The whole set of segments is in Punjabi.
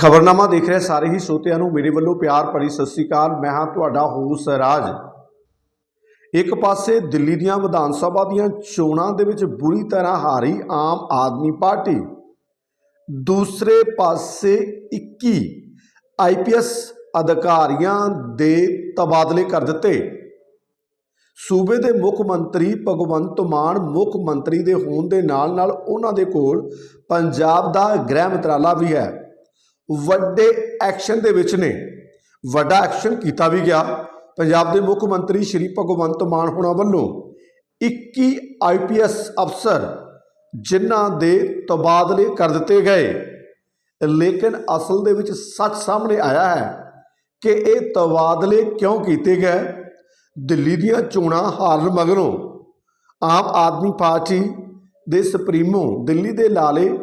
ਖਬਰਨਾਮਾ ਦੇਖ ਰਹੇ ਸਾਰੇ ਹੀ ਸਰੋਤਿਆਂ ਨੂੰ ਮੇਰੇ ਵੱਲੋਂ ਪਿਆਰ ਭਰੀ ਸਤਿ ਸ੍ਰੀ ਅਕਾਲ। ਮੈਂ ਹਾਂ ਤੁਹਾਡਾ ਹੋਸ ਰਾਜ ਇੱਕ ਪਾਸੇ ਦਿੱਲੀ ਦੀਆਂ ਵਿਧਾਨ ਸਭਾ ਦੀਆਂ ਚੋਣਾਂ ਦੇ ਵਿੱਚ ਬੁਰੀ ਤਰ੍ਹਾਂ ਹਾਰੀ ਆਮ ਆਦਮੀ ਪਾਰਟੀ। ਦੂਸਰੇ ਪਾਸੇ 21 ਆਈਪੀਐਸ ਅਧਿਕਾਰੀਆਂ ਦੇ ਤਬਾਦਲੇ ਕਰ ਦਿੱਤੇ। ਸੂਬੇ ਦੇ ਮੁੱਖ ਮੰਤਰੀ ਭਗਵੰਤ ਮਾਨ ਮੁੱਖ ਮੰਤਰੀ ਦੇ ਹੋਣ ਦੇ ਨਾਲ ਨਾਲ ਉਹਨਾਂ ਦੇ ਕੋਲ ਪੰਜਾਬ ਦਾ ਗ੍ਰਹਿ ਮੰਤਰਾਲਾ ਵੀ ਹੈ। ਵੱਡੇ ਐਕਸ਼ਨ ਦੇ ਵਿੱਚ ਨੇ। ਵੱਡਾ ਐਕਸ਼ਨ ਕੀਤਾ ਵੀ ਗਿਆ। ਪੰਜਾਬ ਦੇ ਮੁੱਖ ਮੰਤਰੀ ਸ਼੍ਰੀ ਭਗਵੰਤ ਮਾਨ ਹੋਣਾ ਵੱਲੋਂ 21 ਆਈਪੀਐਸ ਅਫਸਰ ਜਿਨ੍ਹਾਂ ਦੇ ਤਬਾਦਲੇ ਕਰ ਦਿੱਤੇ ਗਏ। ਲੇਕਿਨ ਅਸਲ ਦੇ ਵਿੱਚ ਸੱਚ ਸਾਹਮਣੇ ਆਇਆ ਹੈ ਕਿ ਇਹ ਤਬਾਦਲੇ ਕਿਉਂ ਕੀਤੇ ਗਏ? ਦਿੱਲੀ ਦੀਆਂ ਚੋਣਾਂ ਹਾਰਨ ਮਗਰੋਂ ਆਮ ਆਦਮੀ ਪਾਰਟੀ ਦੇ ਸੁਪਰੀਮੋ ਦਿੱਲੀ ਦੇ ਲਾਲੇ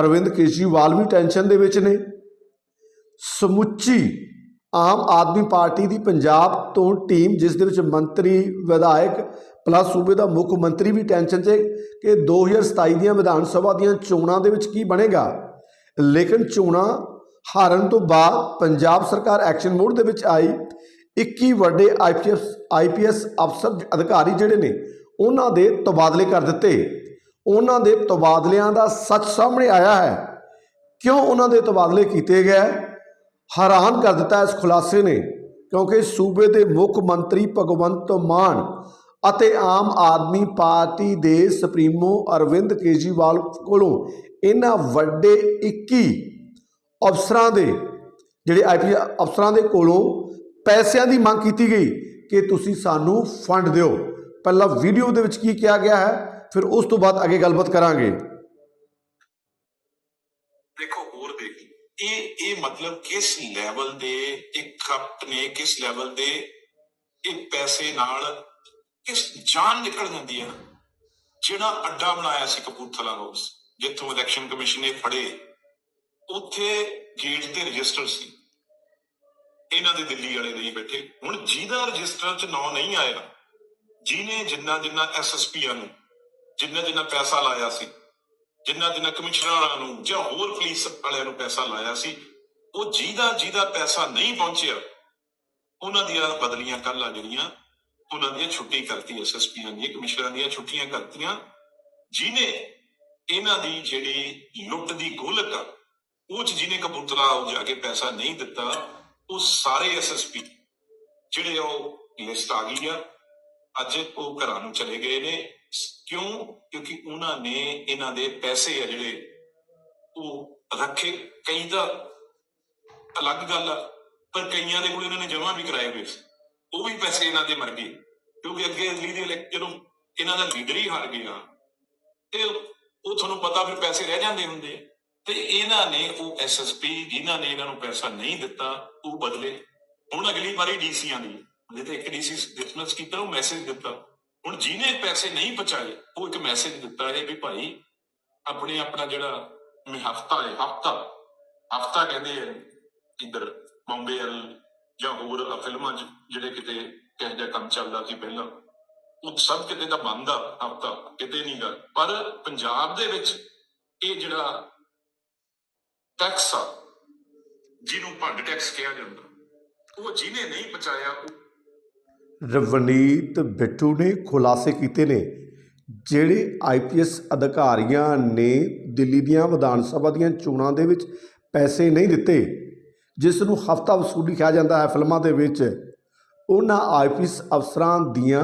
ਅਰਵਿੰਦ ਕੇਜਰੀਵਾਲ ਵੀ ਟੈਨਸ਼ਨ ਦੇ ਵਿੱਚ ਨੇ। ਸਮੁੱਚੀ ਆਮ ਆਦਮੀ ਪਾਰਟੀ ਦੀ ਪੰਜਾਬ ਤੋਂ ਟੀਮ, ਜਿਸ ਦੇ ਵਿੱਚ ਮੰਤਰੀ, ਵਿਧਾਇਕ ਪਲੱਸ ਸੂਬੇ ਦਾ ਮੁੱਖ ਮੰਤਰੀ ਵੀ ਟੈਨਸ਼ਨ 'ਚ ਹੈ ਕਿ 2027 ਦੀਆਂ ਵਿਧਾਨ ਸਭਾ ਦੀਆਂ ਚੋਣਾਂ ਦੇ ਵਿੱਚ ਕੀ ਬਣੇਗਾ? ਲੇਕਿਨ ਚੋਣਾਂ ਹਾਰਨ ਤੋਂ ਬਾਅਦ ਪੰਜਾਬ ਸਰਕਾਰ ਐਕਸ਼ਨ ਮੋਡ ਦੇ ਵਿੱਚ ਆਈ। 21 ਵੱਡੇ ਆਈਪੀਐਸ ਆਈਪੀਐਸ ਅਫਸਰ ਅਧਿਕਾਰੀ ਜਿਹੜੇ ਨੇ, ਉਹਨਾਂ ਦੇ ਤਬਾਦਲੇ ਕਰ ਦਿੱਤੇ। ਉਹਨਾਂ ਦੇ ਤਬਾਦਲਿਆਂ ਦਾ ਸੱਚ ਸਾਹਮਣੇ ਆਇਆ ਹੈ। ਕਿਉਂ ਉਹਨਾਂ ਦੇ ਤਬਾਦਲੇ ਕੀਤੇ ਗਏ? ਹੈਰਾਨ ਕਰ ਦਿੱਤਾ ਇਸ ਖੁਲਾਸੇ ਨੇ, ਕਿਉਂਕਿ ਸੂਬੇ ਦੇ ਮੁੱਖ ਮੰਤਰੀ ਭਗਵੰਤ ਮਾਨ ਅਤੇ ਆਮ ਆਦਮੀ ਪਾਰਟੀ ਦੇ ਸੁਪਰੀਮੋ ਅਰਵਿੰਦ ਕੇਜਰੀਵਾਲ ਕੋਲੋਂ ਇਹਨਾਂ ਵੱਡੇ 21 ਅਫਸਰਾਂ ਦੇ, ਜਿਹੜੇ ਆਈਪੀ ਅਫਸਰਾਂ ਦੇ ਕੋਲੋਂ ਪੈਸਿਆਂ ਦੀ ਮੰਗ ਕੀਤੀ ਗਈ ਕਿ ਤੁਸੀਂ ਸਾਨੂੰ ਫੰਡ ਦਿਓ। ਪਹਿਲਾਂ ਵੀਡੀਓ ਦੇ ਵਿੱਚ ਕੀ ਕਿਹਾ ਗਿਆ ਹੈ, ਫਿਰ ਉਸ ਤੋਂ ਬਾਅਦ ਅੱਗੇ ਗੱਲਬਾਤ ਕਰਾਂਗੇ ਦੇਖੋ ਹੋਰ ਦੇਖੀ ਇਹ ਇਹ ਮਤਲਬ ਕਿਸ ਲੈਵਲ ਦੇ, ਇੱਕ ਕਰਪਟ ਨੇ ਕਿਸ ਲੈਵਲ ਦੇ ਇਹ ਪੈਸੇ ਨਾਲ ਕਿਸ ਜਾਨ ਨਿਕਲ ਜਾਂਦੀ ਹੈ ਜਿਹੜਾ ਅੱਡਾ ਬਣਾਇਆ ਸੀ ਕਪੂਰਥਲਾ ਹਾਊਸ ਜਿੱਥੋਂ ਇਲੈਕਸ਼ਨ ਕਮਿਸ਼ਨ ਨੇ ਫੜੇ, ਉੱਥੇ ਗੇਟ ਤੇ ਰਜਿਸਟਰ ਸੀ। ਇਹਨਾਂ ਦੇ ਦਿੱਲੀ ਵਾਲੇ ਨਹੀਂ ਬੈਠੇ। ਹੁਣ ਜਿਹਦਾ ਰਜਿਸਟਰ 'ਚ ਨਾਂ ਨਹੀਂ ਆਇਆ, ਜਿਹਨੇ ਜਿੰਨਾ ਜਿੰਨਾ ਐਸਐਸਪੀਆਂ ਨੂੰ ਜਿੰਨਾ ਜਿੰਨਾ ਪੈਸਾ ਲਾਇਆ ਸੀ ਜਿੰਨਾ ਜਿੰਨਾ ਕਮਿਸ਼ਨਰਾਂ ਨੂੰ ਜਾਂ ਹੋਰ ਪੁਲਿਸ ਵਾਲਿਆਂ ਨੂੰ ਪੈਸਾ ਲਾਇਆ ਸੀ, ਉਹ ਜਿਹਦਾ ਜਿਹਦਾ ਪੈਸਾ ਨਹੀਂ ਪਹੁੰਚਿਆ, ਉਹਨਾਂ ਦੀਆਂ ਬਦਲੀਆਂ ਕੱਲ੍ਹ ਆ ਜਿਹੜੀਆਂ ਉਹਨਾਂ ਦੀਆਂ ਛੁੱਟੀ ਕਰਤੀ ਐਸਐਸਪੀਆਂ ਦੀਆਂ, ਕਮਿਸ਼ਨਰਾਂ ਦੀਆਂ ਛੁੱਟੀਆਂ ਕਰਤੀਆਂ ਜਿਨੇ ਇਹਨਾਂ ਦੀ ਜਿਹੜੀ ਲੁੱਟ ਦੀ ਗੋਲਕ ਆ ਉਹ ਚ ਜਿਹਨੇ ਕਬੂਤਰਾ ਉਹ ਜਾ ਕੇ ਪੈਸਾ ਨਹੀਂ ਦਿੱਤਾ, ਉਹ ਸਾਰੇ ਐਸਐਸਪੀ ਜਿਹੜੇ ਉਹ ਲਿਸਟ ਆ ਗਈ ਆ ਅੱਜ ਉਹ ਘਰਾਂ ਨੂੰ ਚਲੇ ਗਏ ਨੇ ਕਿਉਂ? ਕਿਉਂਕਿ ਉਹਨਾਂ ਨੇ ਇਹਨਾਂ ਦੇ ਪੈਸੇ ਆ ਜਿਹੜੇ ਉਹ ਰੱਖੇ। ਕਈ ਤਾਂ ਅਲੱਗ ਗੱਲ ਆ, ਪਰ ਕਈਆਂ ਦੇ ਕੋਲ ਇਹਨਾਂ ਨੇ ਜਮ੍ਹਾਂ ਵੀ ਕਰਾਏ ਹੋਏ ਉਹ ਵੀ ਪੈਸੇ ਇਹਨਾਂ ਦੇ ਮਰ ਗਏ। ਕਿਉਂਕਿ ਅੱਗੇ ਅਗਲੀ ਦੇ ਇਲੈਕ- ਇਹਨਾਂ ਦਾ ਲੀਡਰ ਹੀ ਹਾਰ ਗਿਆ, ਤੇ ਉਹ ਤੁਹਾਨੂੰ ਪਤਾ ਫਿਰ ਪੈਸੇ ਰਹਿ ਜਾਂਦੇ ਹੁੰਦੇ ਤੇ ਇਹਨਾਂ ਨੇ ਉਹ ਐਸਐਸਪੀ ਜਿਨ੍ਹਾਂ ਨੇ ਇਹਨਾਂ ਨੂੰ ਪੈਸਾ ਨਹੀਂ ਦਿੱਤਾ, ਉਹ ਬਦਲੇ। ਹੁਣ ਅਗਲੀ ਵਾਰੀ ਡੀਸੀਆਂ ਦੀ ਜੇ ਤੇ ਇੱਕ ਡੀਸੀ ਡਿਸਮਿਸ ਕੀਤਾ, ਉਹ ਮੈਸੇਜ ਦਿੱਤਾ। ਹੁਣ ਜਿਹਨੇ ਪੈਸੇ ਨਹੀਂ ਪਹੁੰਚਾਏ ਉਹ ਇੱਕ ਮੈਸੇਜ ਦਿੱਤਾ ਹੈ ਵੀ ਭਾਈ ਆਪਣੇ ਆਪਣਾ ਜਿਹੜਾ ਮੈਂ ਹਫਤਾ ਹੈ, ਹਫਤਾ ਹਫਤਾ ਕਹਿੰਦੇ ਆ ਇੱਧਰ ਬੰਬੇ ਵੱਲ ਜਾਂ ਹੋਰ ਫਿਲਮਾਂ 'ਚ ਜਿਹੜੇ ਕਿਤੇ ਕਿਹੋ ਜਿਹਾ ਕੰਮ ਚੱਲਦਾ ਸੀ ਪਹਿਲਾਂ, ਉਹ ਸਭ ਕਿਤੇ ਦਾ ਬੰਦ ਆ ਹਫਤਾ, ਕਿਤੇ ਨਹੀਂ ਗਾ। ਪਰ ਪੰਜਾਬ ਦੇ ਵਿੱਚ ਇਹ ਜਿਹੜਾ ਟੈਕਸ ਆ, ਜਿਹਨੂੰ ਭੰਡ ਟੈਕਸ ਕਿਹਾ ਜਾਂਦਾ, ਉਹ ਜਿਹਨੇ ਨਹੀਂ ਪਹੁੰਚਾਇਆ ਰਵਨੀਤ ਬਿੱਟੂ ਨੇ ਖੁਲਾਸੇ ਕੀਤੇ ਨੇ, ਜਿਹੜੇ ਆਈਪੀਐਸ ਅਧਿਕਾਰੀਆਂ ਨੇ ਦਿੱਲੀ ਦੀਆਂ ਵਿਧਾਨ ਸਭਾ ਦੀਆਂ ਚੋਣਾਂ ਦੇ ਵਿੱਚ ਪੈਸੇ ਨਹੀਂ ਦਿੱਤੇ, ਜਿਸ ਨੂੰ ਹਫਤਾ ਵਸੂਲੀ ਕਿਹਾ ਜਾਂਦਾ ਹੈ ਫਿਲਮਾਂ ਦੇ ਵਿੱਚ, ਉਹਨਾਂ ਆਈਪੀਐਸ ਅਫਸਰਾਂ ਦੀਆਂ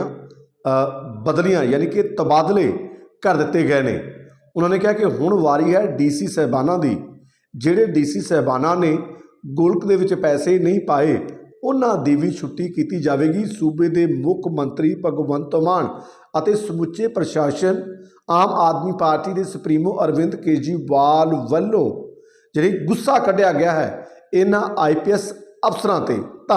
ਬਦਲੀਆਂ ਯਾਨੀ ਕਿ ਤਬਾਦਲੇ ਕਰ ਦਿੱਤੇ ਗਏ ਨੇ। ਉਹਨਾਂ ਨੇ ਕਿਹਾ ਕਿ ਹੁਣ ਵਾਰੀ ਹੈ ਡੀਸੀ ਸਹਿਬਾਨਾਂ ਦੀ, ਜਿਹੜੇ ਡੀਸੀ ਸਹਿਬਾਨਾਂ ਨੇ ਗੁਲਕ ਦੇ ਵਿੱਚ ਪੈਸੇ ਨਹੀਂ ਪਾਏ ਉਹਨਾਂ ਦੀ ਵੀ ਛੁੱਟੀ ਕੀਤੀ ਜਾਵੇਗੀ। ਸੂਬੇ ਦੇ ਮੁੱਖ ਮੰਤਰੀ ਭਗਵੰਤ ਮਾਨ ਅਤੇ ਸਮੁੱਚੇ ਪ੍ਰਸ਼ਾਸਨ, ਆਮ ਆਦਮੀ ਪਾਰਟੀ ਦੇ ਸੁਪਰੀਮੋ ਅਰਵਿੰਦ ਕੇਜਰੀਵਾਲ ਵੱਲੋਂ ਜਿਹੜੀ ਗੁੱਸਾ ਕੱਢਿਆ ਗਿਆ ਹੈ, ਇਹਨਾਂ ਆਈਪੀਐਸ ਅਫਸਰਾਂ ਤੇ ਧੰਨ